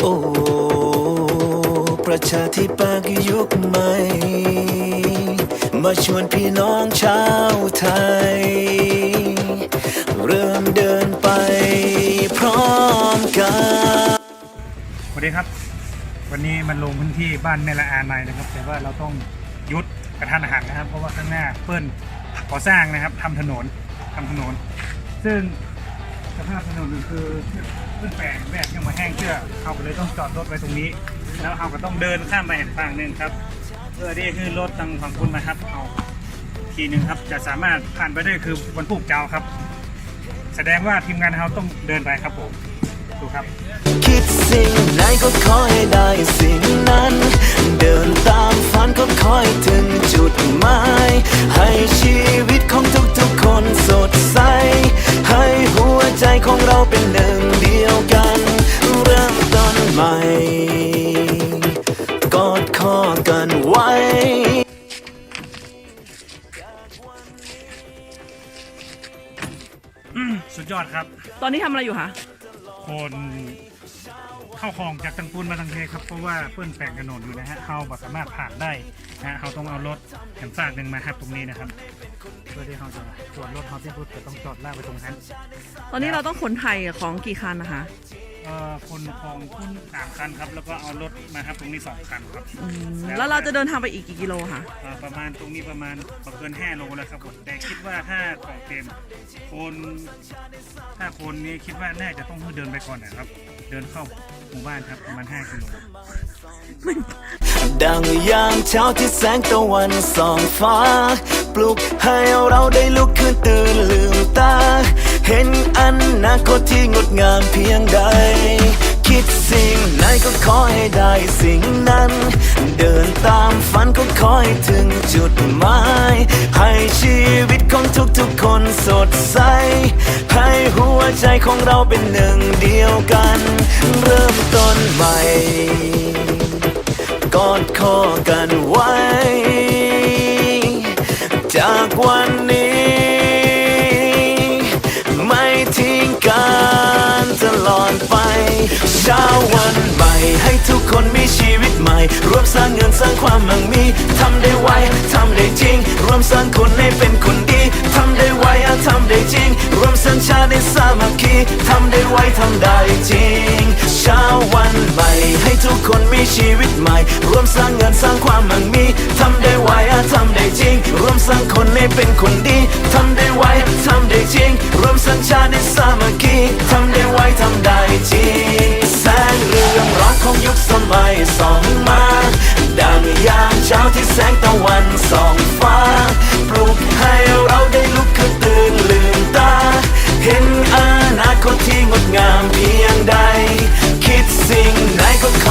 โอ้ ประชาธิปัตยยุคใหม่ มาชวนพี่น้องชาวไทย เริ่มเดินไปพร้อมกัน สวัสดีครับ วันนี้มันลงพื้นที่บ้านแม่ละอานในนะครับ แต่ว่าเราต้องหยุดกระทันหันนะครับ เพราะว่าข้างหน้าเปิ้น ก่อสร้างนะครับทำถนนทำถนน ซึ่งสภาพถนนคือเพื่อนแปลงแวกยังมาแห้งเชื่อเขาก็เลยต้องจอดรถไว้ตรงนี้ แล้วเขาก็ต้องเดินข้ามไปอีกฝั่งหนึ่งครับ เพื่อที่คือรถทางฝั่งคุณนะครับเอาทีหนึ่งครับ จะสามารถผ่านไปได้คือวันพุกเจ้าครับ แสดงว่าทีมงานเราต้องเดินไปครับผมดูครับคิดสิ่งไหนก็ขอให้ได้สิ่งนั้น เดินตามฝันก็ขอให้ถึงจุดหมาย เราเป็นหนึ่งเดียวกัน เริ่มต้นใหม่ กอดคอกันไว้สุดยอดครับ ตอนนี้ทำอะไรอยู่คะคนเข้าคลองจากตังปูนมาทางเทครับ เพราะว่าเพื่อนแปลงถนนอยู่นะฮะเขาบ่สามารถผ่านได้นะฮะเขาต้องเอารถแถมซากหนึ่งมาครับตรงนี้นะครับ เพื่อที่เขาจะตรวจรถเขาที่พุทธจะต้องจอดลากไปตรงนั้นตอนนี้เราต้องขนไทยของกี่คันนะคะ เอ่อคนคลองขึ้นสามคันครับ แล้วก็เอารถมาครับตรงนี้สองคันครับอืมแล้วเราจะเดินทางไปอีกกี่กิโลคะเอ่อประมาณตรงนี้ประมาณประเกิน5โลแล้วครับผมแต่คิดว่าถ้าของเต็มคนถ้าคนนี้คิดว่าน่าจะต้องเดินไปก่อนนะครับ เดินเข้าหมู่บ้านครับประมาณ5กิโล ดังยามเช้าที่แสงตะวันส่องฟ้า ปลุกให้เราได้ลุกขึ้นตื่นลืมตา เห็นอนาคตที่งดงามเพียงใด คิดสิ่งไหนก็ขอให้ได้สิ่งนั้น เดินตามฝันก็ขอให้ถึงจุดหมาย ให้ชีวิตของทุกๆคนสดใส ให้หัวใจของเราเป็นหนึ่งเดียวกัน เริ่มต้นใหม่ อดคอกันไว้ จากวันนี้ ไม่ทิ้งกันตลอดไป เช้าวันใหม่ ให้ทุกคนมีชีวิตใหม่ ร่วมสร้างเงินสร้างความมั่งมีทำได้ไวทำได้จริง ร่วมสร้างคนให้เป็นคนดีทำได้ไวทำได้จริง ร่วมสัญชาติในสามัคคีทำได้ไวทำได้จริงเช้าวัน ทุกคนมีชีวิตใหม่ร่วมสร้างเงินสร้างความมั่งมีทำได้ไวทำได้จริงร่วมสร้างคนให้เป็นคนดีทำได้ไวทำได้จริงร่วมสร้างชาติให้สามัคคีทำได้ไวทำได้จริง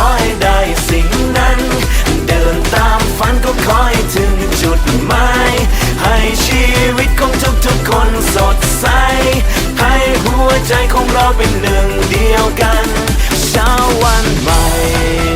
อใได้สิ่งนั้น เดินตามฝันก็คอยถึงจุดหมายให้ชีวิตของทุกๆคนสดใส ให้หัวใจของเราเป็นหนึ่งเดียวกัน เช้าวันใหม่